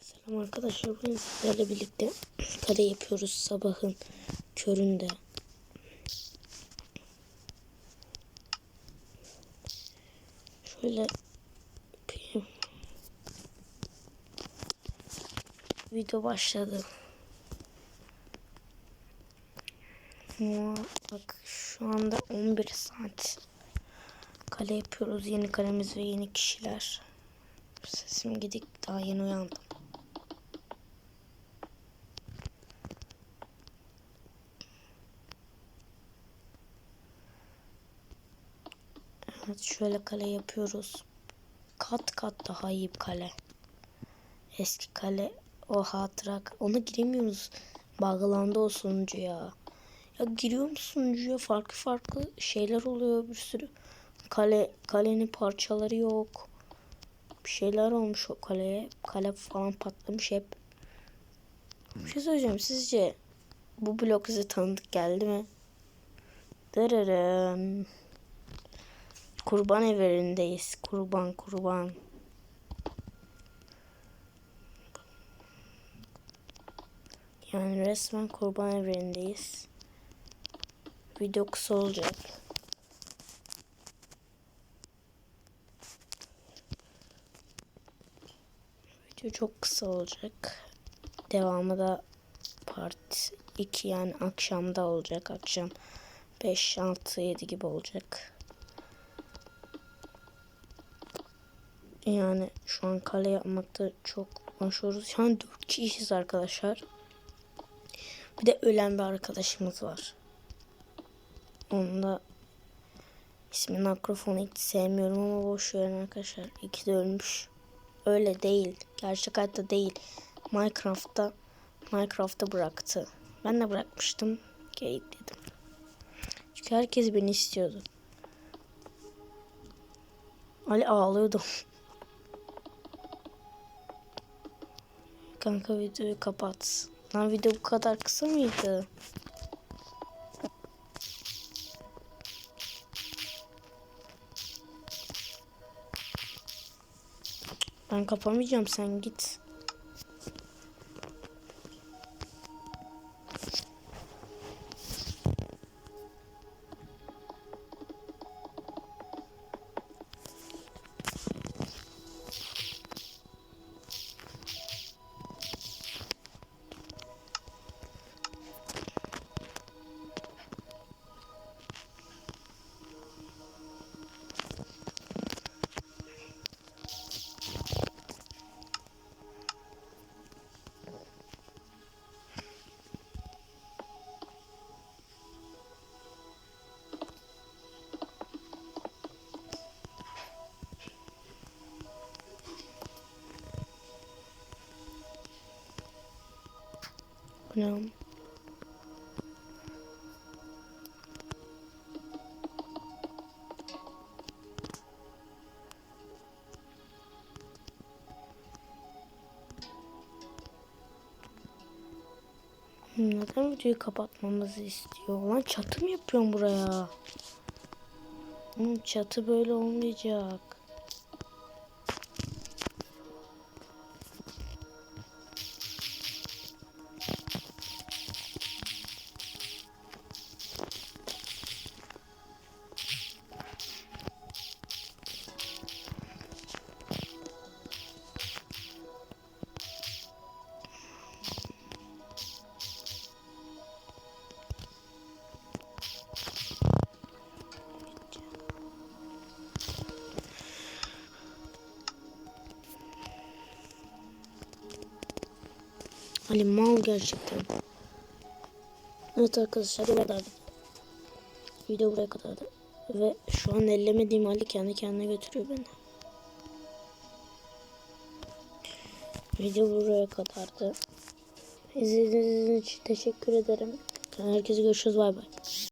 Selam arkadaşlar. Bugün sizlerle birlikte kale yapıyoruz sabahın köründe. Şöyle yapayım. Video başladı. Bak şu anda 11 saat kale yapıyoruz. Yeni kalemiz ve yeni kişiler. Sesim gidik daha yeni uyandım. Evet şöyle kale yapıyoruz. Kat kat daha iyi bir kale. Eski kale o hatıra ona giremiyoruz. Bağlandı o sunucuya. Ya giriyorum sunucuya farklı farklı şeyler oluyor bir sürü. Kale kalenin parçaları yok. Bir şeyler olmuş o kaleye. Kale falan patlamış hep. Bir şey söyleyeceğim. Sizce bu blok size tanıdık geldi mi? Dırırım. Kurban evlerindeyiz. Kurban kurban. Yani resmen kurban evlerindeyiz. Video kısa olacak. Video çok kısa olacak. Devamı da part 2 yani akşamda olacak. Akşam 5, 6, 7 gibi olacak. Yani şu an kale yapmakta çok başlıyoruz. Şu an 4 kişiyiz arkadaşlar. Bir de ölen bir arkadaşımız var. Onun da ismini akrofonu hiç sevmiyorum ama boş verin arkadaşlar. İkisi de ölmüş. Öyle değil. Gerçek hayatta değil. Minecraft'ta Minecraft'ta bıraktı. Ben de bırakmıştım. Geyik dedim. Çünkü herkes beni istiyordu. Ali ağlıyordu. Kanka videoyu kapat. Lan video bu kadar kısa mıydı? Ben kapamayacağım sen git. Oğlum? Neden videoyu kapatmamızı istiyor? Lan çatı mı yapıyorum buraya? Oğlum çatı böyle olmayacak. Ali mal gerçekten. Evet arkadaşlar bu kadar. Video buraya kadardı. Ve şu an ellemediğim Ali kendi kendine götürüyor beni. Video buraya kadardı. İzlediğiniz için teşekkür ederim. Herkese görüşürüz. Bay bay.